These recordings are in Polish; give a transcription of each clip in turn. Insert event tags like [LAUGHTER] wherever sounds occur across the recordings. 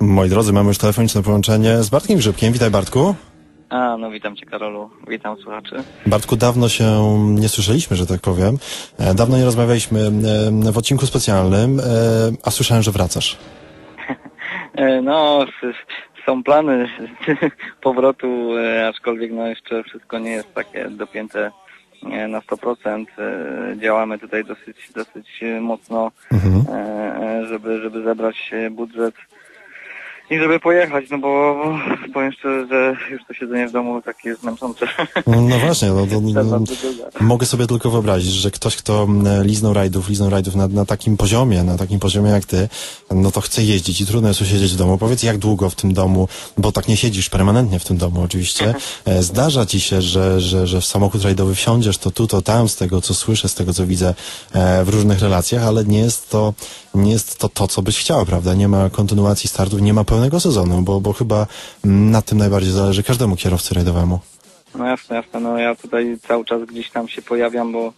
Moi drodzy, mamy już telefoniczne połączenie z Bartkiem Grzybkiem. Witaj Bartku. A, no witam cię Karolu, witam słuchaczy. Bartku, dawno się nie słyszeliśmy, że tak powiem. E, Dawno nie rozmawialiśmy e, w odcinku specjalnym, e, a słyszałem, że wracasz. [LAUGHS] No, są plany [LAUGHS] powrotu, aczkolwiek no jeszcze wszystko nie jest takie dopięte na 100%. E, Działamy tutaj dosyć, dosyć mocno, Mhm. żeby, żeby zebrać budżet i żeby pojechać, no bo powiem szczerze, że już to siedzenie w domu takie jest męczące. No właśnie, no, to, [LAUGHS] no, mogę sobie tylko wyobrazić, że ktoś, kto m, liznął rajdów, liznął rajdów na, na takim poziomie, na takim poziomie jak ty, no to chce jeździć i trudno jest usiedzieć w domu. Powiedz, jak długo w tym domu, bo tak nie siedzisz permanentnie w tym domu oczywiście, e, zdarza ci się, że, że, że w samochód rajdowy wsiądziesz to tu, to tam, z tego co słyszę, z tego co widzę e, w różnych relacjach, ale nie jest to, nie jest to to, co byś chciał, prawda? Nie ma kontynuacji startów, nie ma pełnego sezonu, bo, bo chyba mm, na tym najbardziej zależy każdemu kierowcy rajdowemu. No jasne, jasne. No ja tutaj cały czas gdzieś tam się pojawiam, bo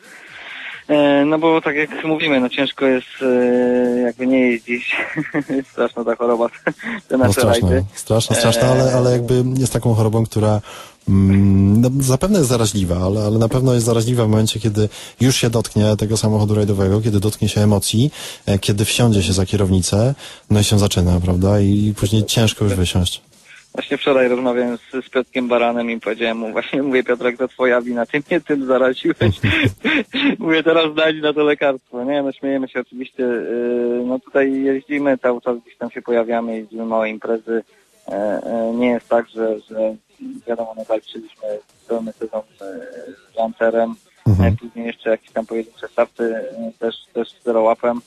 e, no bo tak jak mówimy, no ciężko jest e, jakby nie jeździć. [LAUGHS] straszna ta choroba, [LAUGHS] te No nasze straszne, rajdy. straszne, straszne, ale, ale jakby jest taką chorobą, która no, zapewne jest zaraźliwa, ale, ale na pewno jest zaraźliwa w momencie, kiedy już się dotknie tego samochodu rajdowego, kiedy dotknie się emocji, e, kiedy wsiądzie się za kierownicę, no i się zaczyna, prawda? I później ciężko już wysiąść. Właśnie wczoraj rozmawiałem z, z Piotrkiem Baranem i powiedziałem mu, właśnie mówię Piotrek, to twoja wina, ty mnie tym zaraziłeś. [LAUGHS] mówię, teraz dać na to lekarstwo. Nie, no śmiejemy się oczywiście. Yy, no tutaj jeździmy, cały czas gdzieś tam się pojawiamy, jeździmy małe imprezy. E, e, nie jest tak, że, że wiadomo, no walczyliśmy pełny sezon z Lancerem, Mhm. później jeszcze jakieś tam pojedyncze starty e, też, też z zerołapem.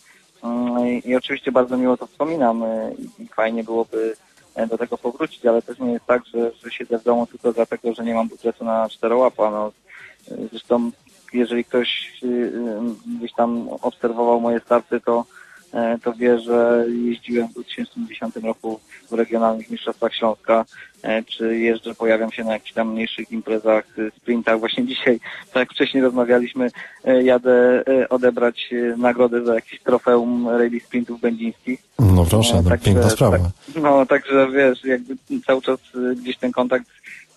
Mm, I, oczywiście bardzo miło to wspominam e, i, fajnie byłoby e, do tego powrócić, ale też nie jest tak, że, że siedzę w domu tylko dlatego, że nie mam budżetu na czterołapa. No, zresztą jeżeli ktoś gdzieś tam obserwował moje starty, to, to wie, że jeździłem w 2010 roku w regionalnych mistrzostwach Śląska, czy jeżdżę, pojawiam się na jakichś tam mniejszych imprezach, e, sprintach. Właśnie dzisiaj, tak jak wcześniej rozmawialiśmy, e, jadę e, odebrać e, nagrodę za jakieś trofeum rally sprintów będzińskich. No proszę, No, no, także- piękna sprawa. Tak, no, także wiesz, jakby cały czas gdzieś ten kontakt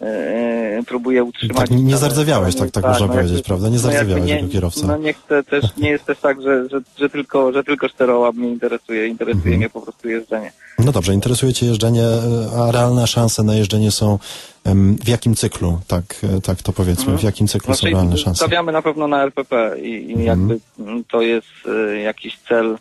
e, e, próbuję utrzymać. Tak, nie zardzewiałeś, tak- tak można powiedzieć, prawda? Nie no jakby zardzewiałeś nie- jako kierowca. No nie chcę też, [LAUGHS] nie jest też tak, że, że, że tylko, że tylko czterołap mnie interesuje, interesuje Mhm. mnie po prostu jeżdżenie. No dobrze, interesuje Cię jeżdżenie, e, a realne szanse na jeżdżenie są w jakim cyklu, tak, e, tak to powiedzmy, w jakim cyklu są Znaczy, realne szanse? stawiamy na pewno na RPP i, i Mhm. jakby mm, to jest e, jakiś cel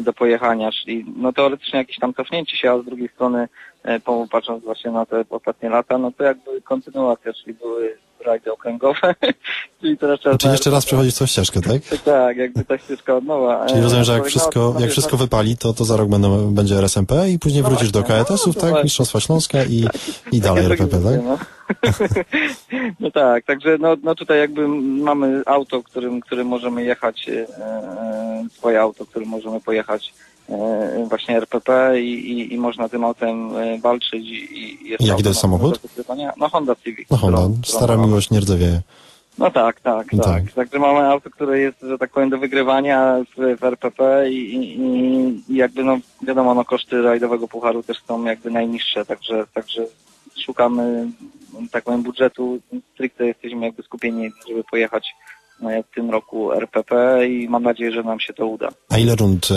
do pojechania, czyli no teoretycznie jakieś tam cofnięcie się, a z drugiej strony e, patrząc właśnie na te ostatnie lata, no to jakby kontynuacja, czyli były rajdy okręgowe, [LAUGHS] czyli teraz trzeba... Czyli jeszcze raz przechodzić tą ścieżkę, tak? [LAUGHS] Tak, jakby ta ścieżka od nowa. Czyli E, rozumiem, że jak no, wszystko, no, jak no, wszystko wypali, to, to za rok będą, będzie RSMP i później No wrócisz do właśnie, KETS-ów, no, tak? właśnie. Mistrzostwa Śląska i, [LAUGHS] i dalej Takie RPP, tak? No. [LAUGHS] no tak, także no, no tutaj jakby mamy auto, którym, którym możemy jechać, e, e, swoje auto, którym możemy pojechać e, właśnie RPP i, i, i można tym autem e, walczyć. I, i jest Jaki to jest samochód? No Honda Civic. No Honda, którą- którą stara mamy. miłość nie rdzewieje. No tak, tak, No tak. tak. Także mamy auto, które jest, że tak powiem, do wygrywania w, w RPP i, i, i- i jakby no wiadomo, no koszty rajdowego pucharu też są jakby najniższe, także, także szukamy tak powiem budżetu, stricte jesteśmy jakby skupieni, żeby pojechać e, w tym roku RPP i mam nadzieję, że nam się to uda. A ile rund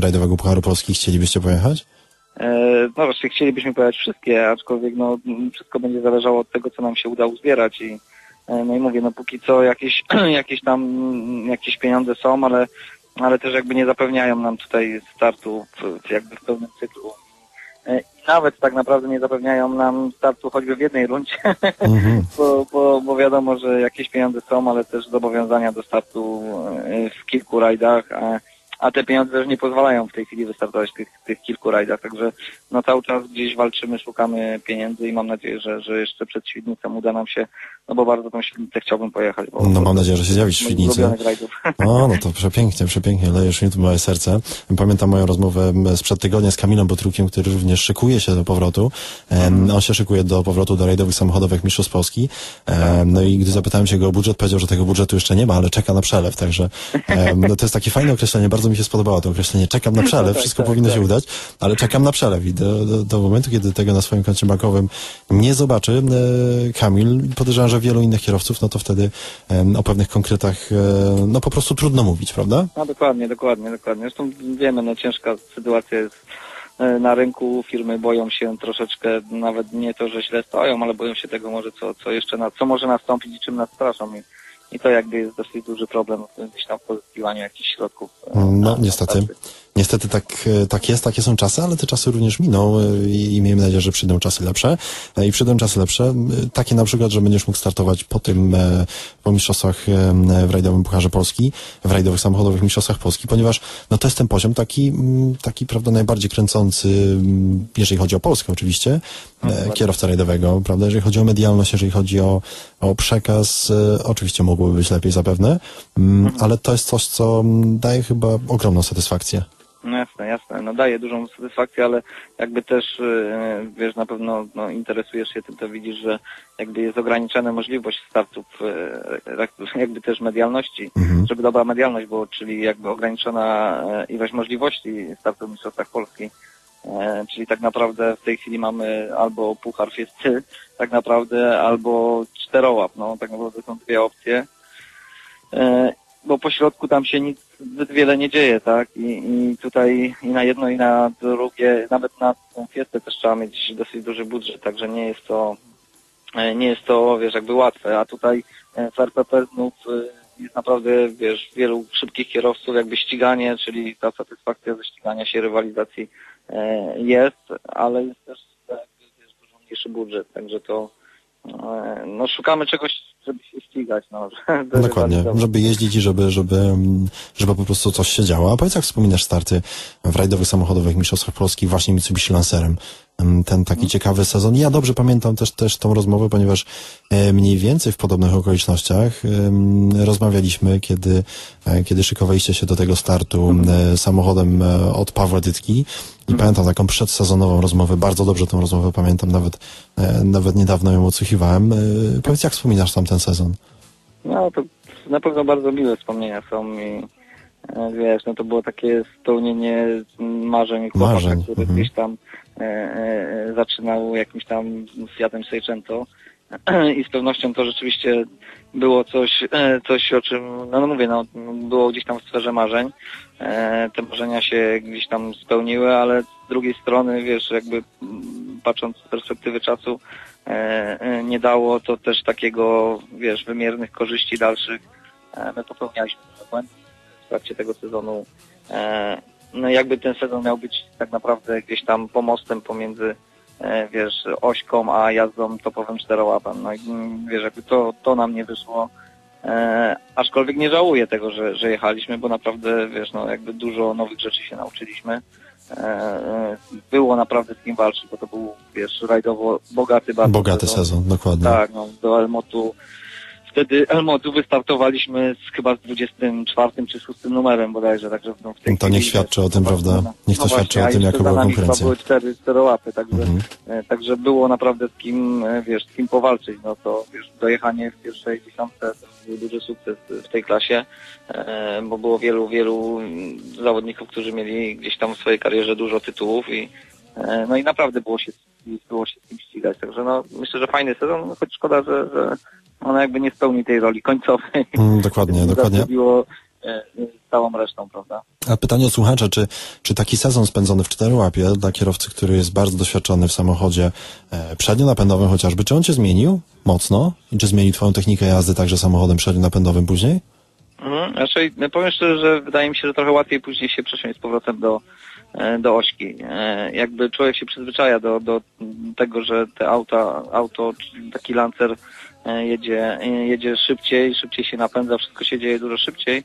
rajdowego Pucharu Polski chcielibyście pojechać? E, No właśnie, chcielibyśmy pojechać wszystkie, aczkolwiek no, wszystko będzie zależało od tego, co nam się uda uzbierać i e, no i mówię, no póki co jakieś, [CLEARS THROAT] jakieś tam jakieś pieniądze są, ale, ale też jakby nie zapewniają nam tutaj startu w jakby w pełnym cyklu. E, I nawet tak naprawdę nie zapewniają nam startu choćby w jednej rundzie, Mhm. [LAUGHS] bo, bo, bo wiadomo, że jakieś pieniądze są, ale też zobowiązania do startu e, w kilku rajdach, a, a te pieniądze też nie pozwalają w tej chwili wystartować tych, tych kilku rajdach, także no cały czas gdzieś walczymy, szukamy pieniędzy i mam nadzieję, że, że jeszcze przed Świdnicą uda nam się, no bo bardzo tą Świdnicę chciałbym pojechać. Bo, No mam nadzieję, że się zjawisz w Świdnicy. [LAUGHS] O, no to przepięknie, przepięknie, lejesz mi tu małe serce. Pamiętam moją rozmowę sprzed tygodnia z Kamilem Botrukiem, który również szykuje się do powrotu. Em, On się szykuje do powrotu do rajdowych samochodowych Mistrzostw Polski. Em, No i gdy zapytałem się go o budżet, powiedział, że tego budżetu jeszcze nie ma, ale czeka na przelew, także em, no to jest takie fajne określenie, bardzo mi mi się spodobało to określenie. Czekam na przelew, No tak, wszystko tak, powinno tak. się udać, ale czekam na przelew i do, do, do momentu, kiedy tego na swoim koncie bankowym nie zobaczy e, Kamil, podejrzewam, że wielu innych kierowców, no to wtedy e, o pewnych konkretach, e, no po prostu trudno mówić, prawda? No dokładnie, dokładnie, dokładnie. Zresztą wiemy, no ciężka sytuacja jest e, na rynku. Firmy boją się troszeczkę, nawet nie to, że źle stoją, ale boją się tego może, co, co jeszcze, na, co może nastąpić i czym nas straszą. I, I to jakby jest dosyć duży problem gdzieś tam w pozyskiwaniu jakichś środków. e, No niestety. pracy. Niestety tak, e, tak jest, takie są czasy, ale te czasy również miną e, i, i miejmy nadzieję, że przyjdą czasy lepsze. E, I przyjdą czasy lepsze, takie na przykład, że będziesz mógł startować po tym, po mistrzostwach w rajdowym Pucharze Polski, w rajdowych samochodowych mistrzostwach Polski, ponieważ no to jest ten poziom taki, taki prawda, najbardziej kręcący, jeżeli chodzi o Polskę oczywiście, e, kierowca rajdowego, prawda, jeżeli chodzi o medialność, jeżeli chodzi o, o przekaz, oczywiście mogłoby być lepiej zapewne, m, ale to jest coś, co daje chyba ogromną satysfakcję. No jasne, jasne. No daje dużą satysfakcję, ale jakby też, e, wiesz, na pewno no, interesujesz się tym, to widzisz, że jakby jest ograniczona możliwość startów, jak- jakby też medialności, Mhm. żeby dobra medialność było, czyli jakby ograniczona e, ilość możliwości startu w Mistrzostwach Polski. Czyli tak naprawdę w tej chwili mamy albo Puchar Fiesty, [LAUGHS] tak naprawdę, albo czterołap. No, tak naprawdę są dwie opcje. Bo po środku tam się nic zbyt wiele nie dzieje, tak? I, I tutaj i na jedno, i na drugie, nawet na tą fiestę też trzeba mieć dosyć duży budżet, także nie jest to, e, nie jest to, wiesz, jakby łatwe. A tutaj e, w RPP znów e, jest naprawdę, wiesz, wielu szybkich kierowców, jakby ściganie, czyli ta satysfakcja ze ścigania się, rywalizacji e, jest, ale jest też jakby, wiesz, dużo mniejszy budżet, także to no szukamy czegoś, żeby ścigać, no. [LAUGHS] żeby Dokładnie, rywalizować. żeby jeździć i żeby, żeby, żeby po prostu coś się działo. A powiedz, jak wspominasz starty w rajdowych samochodowych mistrzostwach Polski właśnie Mitsubishi Lancerem? Ten taki ciekawy sezon. Ja dobrze pamiętam też, też tą rozmowę, ponieważ e, mniej więcej w podobnych okolicznościach rozmawialiśmy, kiedy, e, kiedy szykowaliście się do tego startu e, samochodem e, od Pawła Dytki i pamiętam taką przedsezonową rozmowę, bardzo dobrze tą rozmowę pamiętam, nawet, nawet niedawno ją odsłuchiwałem. Powiedz, jak wspominasz tam ten sezon? No to na pewno bardzo miłe wspomnienia są i wiesz, no to było takie spełnienie marzeń chłopaka, Marzeń, który mhm. gdzieś tam e, e, zaczynał jakimś tam Fiatem Seicento [CLEARS THROAT] i z pewnością to rzeczywiście było coś, e, coś o czym, no, no mówię, no było gdzieś tam w sferze marzeń. E, te marzenia się gdzieś tam spełniły, ale z drugiej strony, wiesz, jakby patrząc z perspektywy czasu, e, e, nie dało to też takiego, wiesz, wymiernych korzyści dalszych. E, my popełnialiśmy błędów w trakcie tego sezonu. E, no jakby ten sezon miał być tak naprawdę gdzieś tam pomostem pomiędzy e, wiesz, ośką, a jazdą topowym czterołapem. No i wiesz, jakby to, to nam nie wyszło. E, aczkolwiek nie żałuję tego, że, że jechaliśmy, bo naprawdę, wiesz, no jakby dużo nowych rzeczy się nauczyliśmy. E, e, było naprawdę z kim walczyć, bo to był, wiesz, rajdowo bogaty bardzo Bogaty sezon, dokładnie. Tak, no, do Elmotu. Wtedy Elmotu wystartowaliśmy z chyba z 24 czy 6 numerem bodajże, także no, w tej To niech świadczy o tym, prawda? Niech to no świadczy właśnie, o tym, jaka była konkurencja. były cztery, cztery łapy, także, Mhm. e, także było naprawdę z kim, e, wiesz, z kim powalczyć, no to wiesz, dojechanie w pierwszej dziesiątce to był duży sukces w tej klasie, e, bo było wielu, wielu zawodników, którzy mieli gdzieś tam w swojej karierze dużo tytułów i e, no i naprawdę było się, było się z kim ścigać, także no myślę, że fajny sezon, no, choć szkoda, że, że ono jakby nie spełni tej roli końcowej. Mm, dokładnie, [LAUGHS] dokładnie. Zastawiło e, całą resztą, prawda? A pytanie od słuchacza, czy, czy taki sezon spędzony w czterołapie dla kierowcy, który jest bardzo doświadczony w samochodzie e, przednionapędowym chociażby, czy on cię zmienił mocno? I czy zmienił twoją technikę jazdy także samochodem przednionapędowym później? Mhm. Raczej no powiem szczerze, że wydaje mi się, że trochę łatwiej później się przesiąść z powrotem do, e, do ośki. E, Jakby człowiek się przyzwyczaja do, do tego, że te auta, auto, taki lancer jedzie, e, jedzie szybciej, szybciej się napędza, wszystko się dzieje dużo szybciej.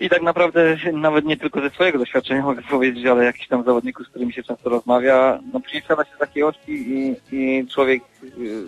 I tak naprawdę nawet nie tylko ze swojego doświadczenia mogę powiedzieć, ale jakichś tam zawodników, z którymi się często rozmawia, no później wsiada się z takiej ośki i, i człowiek y,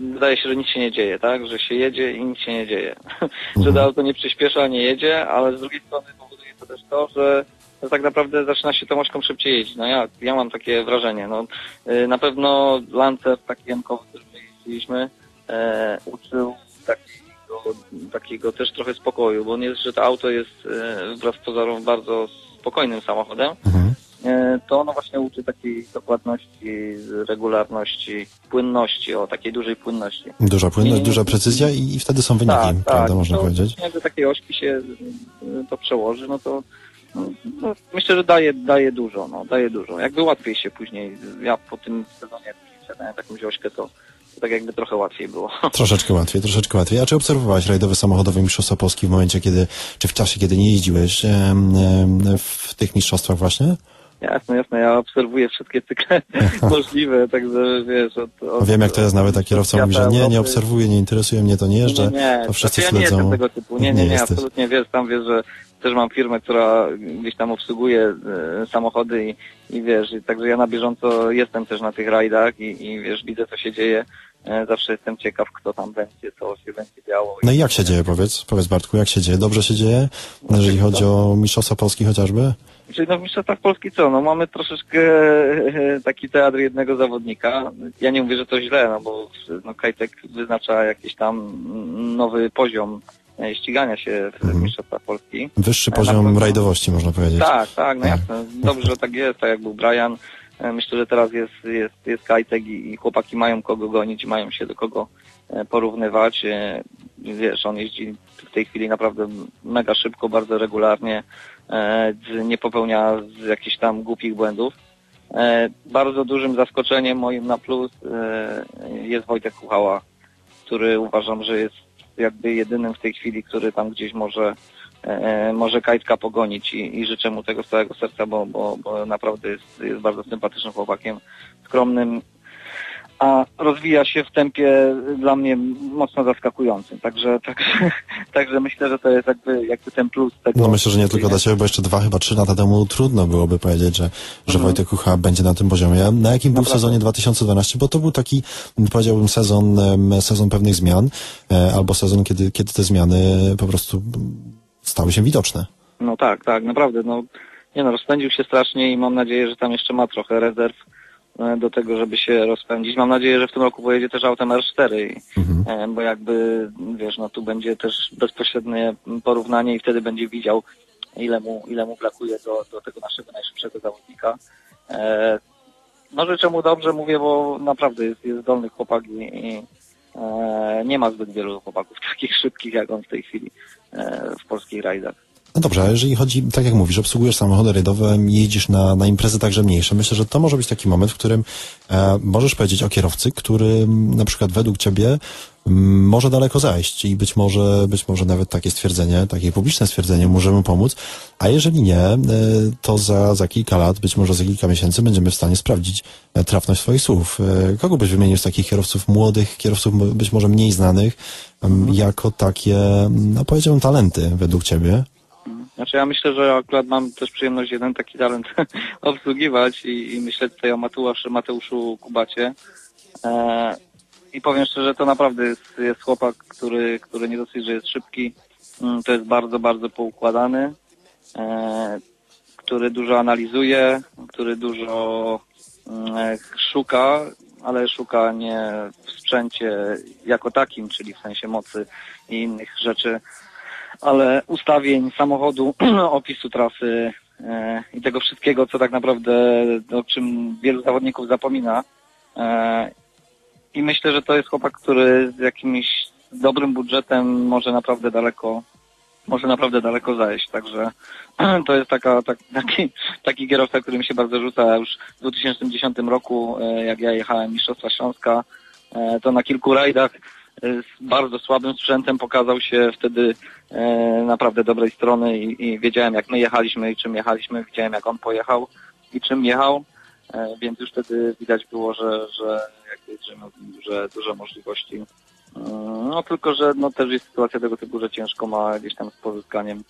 wydaje się, że nic się nie dzieje, tak? Że się jedzie i nic się nie dzieje. [LAUGHS] że to auto nie przyspiesza, nie jedzie, ale z drugiej strony powoduje to też to, że tak naprawdę zaczyna się tą ośką szybciej jeździć. No ja, ja mam takie wrażenie. No, y, na pewno Lancer, taki jankowy, który my jeździliśmy, e, uczył takiego, takiego też trochę spokoju, bo nie jest, że to auto jest e, wbrew pozorom bardzo spokojnym samochodem, Mhm. e, to ono właśnie uczy takiej dokładności, regularności, płynności, o takiej dużej płynności. Duża płynność, nie, duża precyzja i, i wtedy są wyniki, Tak, prawda, tak. można to, powiedzieć. Jak do takiej ośki się y, to przełoży, no to no, no, myślę, że daje, daje dużo, no, daje dużo. Jakby łatwiej się później, ja po tym sezonie jak sprzedałem jakąś ośkę, to tak jakby trochę łatwiej było. [LAUGHS] Troszeczkę łatwiej, troszeczkę łatwiej. A czy obserwowałeś rajdowe samochodowe Mistrzostwa Polski w momencie, kiedy, czy w czasie, kiedy nie jeździłeś w tych mistrzostwach właśnie? Jasne, jasne, ja obserwuję wszystkie cykle [LAUGHS] możliwe, także wiesz, od, od, Wiem, jak to jest, nawet tak kierowca mówi, że nie, nie obserwuję, nie interesuje mnie to, nie jeżdżę. Nie, nie, To wszyscy znaczy, ja nie śledzą. jestem tego typu. Nie, nie, nie, jesteś. absolutnie wiesz, tam wiesz, że też mam firmę, która gdzieś tam obsługuje e, samochody i, i wiesz, i także ja na bieżąco jestem też na tych rajdach i, i wiesz, widzę co się dzieje. E, zawsze jestem ciekaw, kto tam będzie, co się będzie działo. No i jak się dzieje, powiedz? Powiedz Bartku, jak się dzieje? Dobrze się dzieje, jeżeli chodzi o Mistrzostwa Polski chociażby? Czyli no w Mistrzostwach Polski co? No mamy troszeczkę [LAUGHS] taki teatr jednego zawodnika. Ja nie mówię, że to źle, no bo no Kajtek wyznacza jakiś tam nowy poziom ścigania się w Mhm. Mistrzostwach Polski. Wyższy Na poziom pewno. rajdowości, można powiedzieć. Tak, tak, no Tak. jasne. Dobrze, że tak jest, tak jak był Brian. E, Myślę, że teraz jest, jest, jest Kajtek i, i chłopaki mają kogo gonić, mają się do kogo e, porównywać. E, Wiesz, on jeździ w tej chwili naprawdę mega szybko, bardzo regularnie, e, nie popełnia jakichś tam głupich błędów. E, Bardzo dużym zaskoczeniem moim na plus e, jest Wojtek Kuchała, który uważam, że jest jakby jedynym w tej chwili, który tam gdzieś może e, może Kajtka pogonić i, i życzę mu tego z całego serca, bo, bo, bo naprawdę jest, jest bardzo sympatycznym chłopakiem, skromnym, a rozwija się w tempie dla mnie mocno zaskakującym. Także, [LAUGHS] także, także myślę, że to jest jakby, jakby ten plus tego. No myślę, że nie tylko dla Ciebie, bo jeszcze dwa, chyba trzy lata temu trudno byłoby powiedzieć, że, że Mhm. Wojtek Kucha będzie na tym poziomie. Na jakim był w sezonie 2012? Bo to był taki, powiedziałbym, sezon, sezon pewnych zmian, e, albo sezon, kiedy, kiedy te zmiany po prostu stały się widoczne. No tak, tak, naprawdę. No, nie no, rozpędził się strasznie i mam nadzieję, że tam jeszcze ma trochę rezerw do tego, żeby się rozpędzić. Mam nadzieję, że w tym roku pojedzie też autem R4, i, Mhm. e, bo jakby, wiesz, no tu będzie też bezpośrednie porównanie i wtedy będzie widział, ile mu, ile mu brakuje do, do tego naszego najszybszego zawodnika. E, no życzę mu dobrze, mówię, bo naprawdę jest, jest zdolny chłopak i, e, nie ma zbyt wielu chłopaków [LAUGHS] takich szybkich jak on w tej chwili e, w polskich rajdach. No dobrze, a jeżeli chodzi, tak jak mówisz, obsługujesz samochody rajdowe, jeździsz na, na imprezy także mniejsze, myślę, że to może być taki moment, w którym e, możesz powiedzieć o kierowcy, który na przykład według ciebie m, może daleko zajść i być może, być może nawet takie stwierdzenie, takie publiczne stwierdzenie możemy pomóc, a jeżeli nie, e, to za, za kilka lat, być może za kilka miesięcy będziemy w stanie sprawdzić e, trafność swoich słów. E, kogo byś wymienił z takich kierowców młodych, kierowców być może mniej znanych, m, jako takie, no powiedziałbym, talenty według ciebie? Znaczy ja myślę, że akurat mam też przyjemność jeden taki talent [LAUGHS] obsługiwać i, i myślę tutaj o Mateuszu, Mateuszu Kubacie. E, I powiem szczerze, to naprawdę jest, jest chłopak, który, który nie dosyć, że jest szybki, mm, to jest bardzo, bardzo poukładany, e, który dużo analizuje, który dużo mm, szuka, ale szuka nie w sprzęcie jako takim, czyli w sensie mocy i innych rzeczy, ale ustawień samochodu, [CLEARS THROAT] opisu trasy e, i tego wszystkiego, co tak naprawdę, o czym wielu zawodników zapomina. E, I myślę, że to jest chłopak, który z jakimś dobrym budżetem może naprawdę daleko może naprawdę daleko zajść. Także [CLEARS THROAT] to jest taka, tak, [LAUGHS] taki, taki kierowca, który mi się bardzo rzuca. Już w 2010 roku, e, jak ja jechałem Mistrzostwa Śląska, to na kilku rajdach z bardzo słabym sprzętem pokazał się wtedy e, naprawdę dobrej strony i, i wiedziałem jak my jechaliśmy i czym jechaliśmy, widziałem jak on pojechał i czym jechał, e, więc już wtedy widać było, że, że jakby że miał duże, duże możliwości. Mm, No tylko, że no też jest sytuacja tego typu, że ciężko ma gdzieś tam z pozyskaniem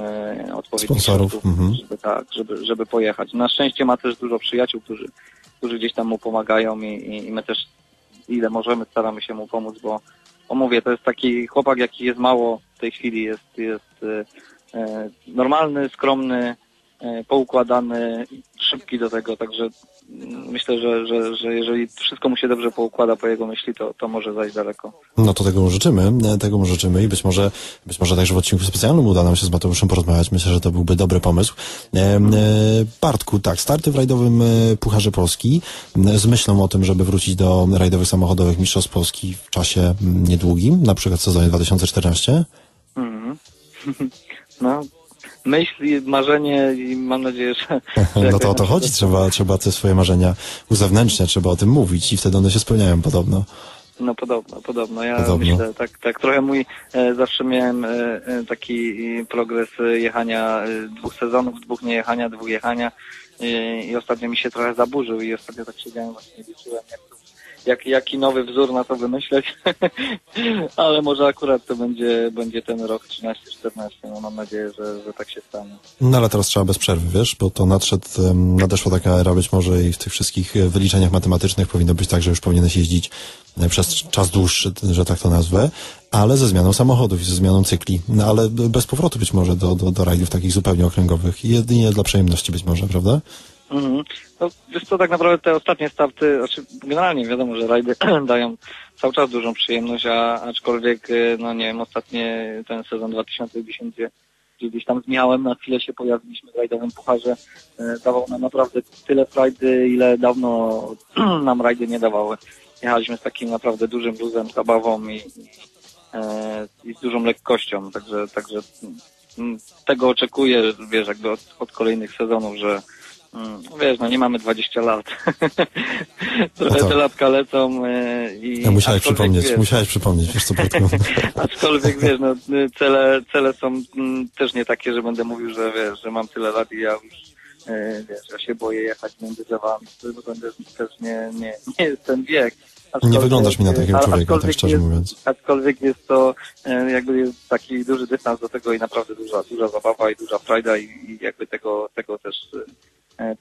e, odpowiednich Sponsorów, mhm. żeby tak, żeby, żeby pojechać. Na szczęście ma też dużo przyjaciół, którzy, którzy gdzieś tam mu pomagają i, i, i my też ile możemy staramy się mu pomóc, bo, bo mówię, to jest taki chłopak, jaki jest mało w tej chwili, jest, jest e, e, normalny, skromny, e, poukładany, szybki do tego, także myślę, że, że, że jeżeli wszystko mu się dobrze poukłada po jego myśli, to, to może zajść daleko. No to tego mu życzymy, e, tego mu życzymy i być może, być może także w odcinku specjalnym uda nam się z Mateuszem porozmawiać. Myślę, że to byłby dobry pomysł. E, Bartku, tak, starty w rajdowym e, Pucharze Polski z myślą o tym, żeby wrócić do rajdowych samochodowych Mistrzostw Polski w czasie mm, niedługim, na przykład w sezonie 2014. Mhm. [LAUGHS] No, myśl i marzenie i mam nadzieję, że... [LAUGHS] że No to o to chodzi, trzeba, trzeba te swoje marzenia uzewnętrzniać, trzeba o tym mówić i wtedy one się spełniają podobno. No podobno, podobno. Ja Podobno. myślę, tak, tak trochę mój, e, zawsze miałem e, e, taki progres e, jechania e, dwóch sezonów, dwóch niejechania, dwóch jechania e, i ostatnio mi się trochę zaburzył i ostatnio tak siedziałem właśnie liczyłem, jak, to, jak, jaki nowy wzór na to wymyśleć, [LAUGHS] ale może akurat to będzie, będzie ten rok 13-14, no mam nadzieję, że, że tak się stanie. No ale teraz trzeba bez przerwy, wiesz, bo to nadszedł, nadeszła taka era być może i w tych wszystkich e, wyliczeniach matematycznych powinno być tak, że już powinieneś jeździć e, przez czas dłuższy, że tak to nazwę, ale ze zmianą samochodów i ze zmianą cykli. No ale bez powrotu być może do, do, do rajdów takich zupełnie okręgowych jedynie dla przyjemności być może, prawda? Mhm. No, wiesz co, tak naprawdę te ostatnie starty, znaczy generalnie wiadomo, że rajdy [CLEARS THROAT] dają cały czas dużą przyjemność, a aczkolwiek, e, no nie wiem, ostatnie ten sezon 2010, gdzie gdzie gdzieś tam z miałem, na chwilę się pojawiliśmy w rajdowym pucharze, e, dawał nam naprawdę tyle frajdy, ile dawno [CLEARS THROAT] nam rajdy nie dawały. Jechaliśmy z takim naprawdę dużym luzem, zabawą i, e, i z dużą lekkością, także, także mm, tego oczekuję, wiesz, jakby od, od kolejnych sezonów, że Wiesz, no nie mamy 20 lat. [LAUGHS] Trochę No to- te latka lecą e, i... Ja musiałeś przypomnieć, wiesz, musiałeś przypomnieć, wiesz co, Bartku. [LAUGHS] Aczkolwiek wiesz, no, cele, cele są mm, też nie takie, że będę mówił, że wiesz, że mam tyle lat i ja już e, wiesz, ja się boję jechać między drzewami, bo to też, też nie, nie, nie jest ten wiek. Nie Aczkolwiek, wyglądasz mi na takiego człowieka, tak szczerze jest, mówiąc. Aczkolwiek jest to e, jakby jest taki duży dystans do tego i naprawdę duża, duża zabawa i duża frajda i, i jakby tego, tego też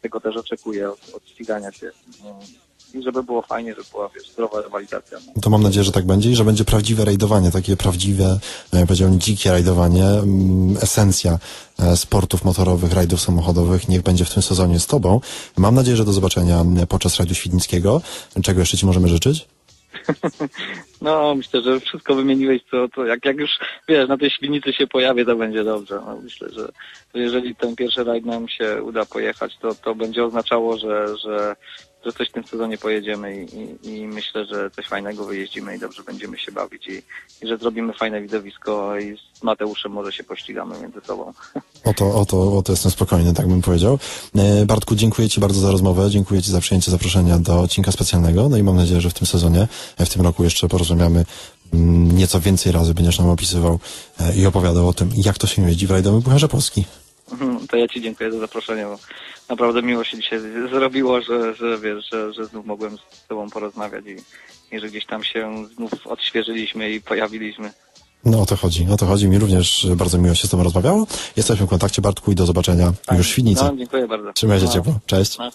tego też oczekuję od, od ścigania się. Mm, I żeby było fajnie, żeby była wiesz, zdrowa rywalizacja. No. To mam nadzieję, że tak będzie i że będzie prawdziwe rajdowanie, takie prawdziwe, no ja powiedziałem, dzikie rajdowanie, mm, esencja e, sportów motorowych, rajdów samochodowych, niech będzie w tym sezonie z Tobą. Mam nadzieję, że do zobaczenia podczas rajdu Świdnickiego. Czego jeszcze Ci możemy życzyć? [LAUGHS] No, myślę, że wszystko wymieniłeś, to, to jak, jak już, wiesz, na tej świnicy się pojawię, to będzie dobrze. No, myślę, że jeżeli ten pierwszy rajd nam się uda pojechać, to, to będzie oznaczało, że, że, że coś w tym sezonie pojedziemy i, i, i myślę, że coś fajnego wyjeździmy i dobrze będziemy się bawić i, i że zrobimy fajne widowisko i z Mateuszem może się pościgamy między sobą. [LAUGHS] O to, o to, o to jestem spokojny, tak bym powiedział. E, Bartku, dziękuję Ci bardzo za rozmowę, dziękuję Ci za przyjęcie zaproszenia do odcinka specjalnego, no i mam nadzieję, że w tym sezonie, e, w tym roku jeszcze porozmawiamy mm, nieco więcej razy, będziesz nam opisywał e, i opowiadał o tym, jak to się jeździ w rajdowym Pucharze Polski. Mhm, To ja Ci dziękuję za zaproszenie, bo naprawdę miło się dzisiaj zrobiło, że, że wiesz, że, że znów mogłem z Tobą porozmawiać i, i że gdzieś tam się znów odświeżyliśmy i pojawiliśmy. No o to chodzi, o to chodzi. Mi również bardzo miło się z Tobą rozmawiało. Jesteśmy w kontakcie, Bartku, i do zobaczenia już w Świdnicy. No, dziękuję bardzo. Trzymaj się no, ciepło. Cześć. No.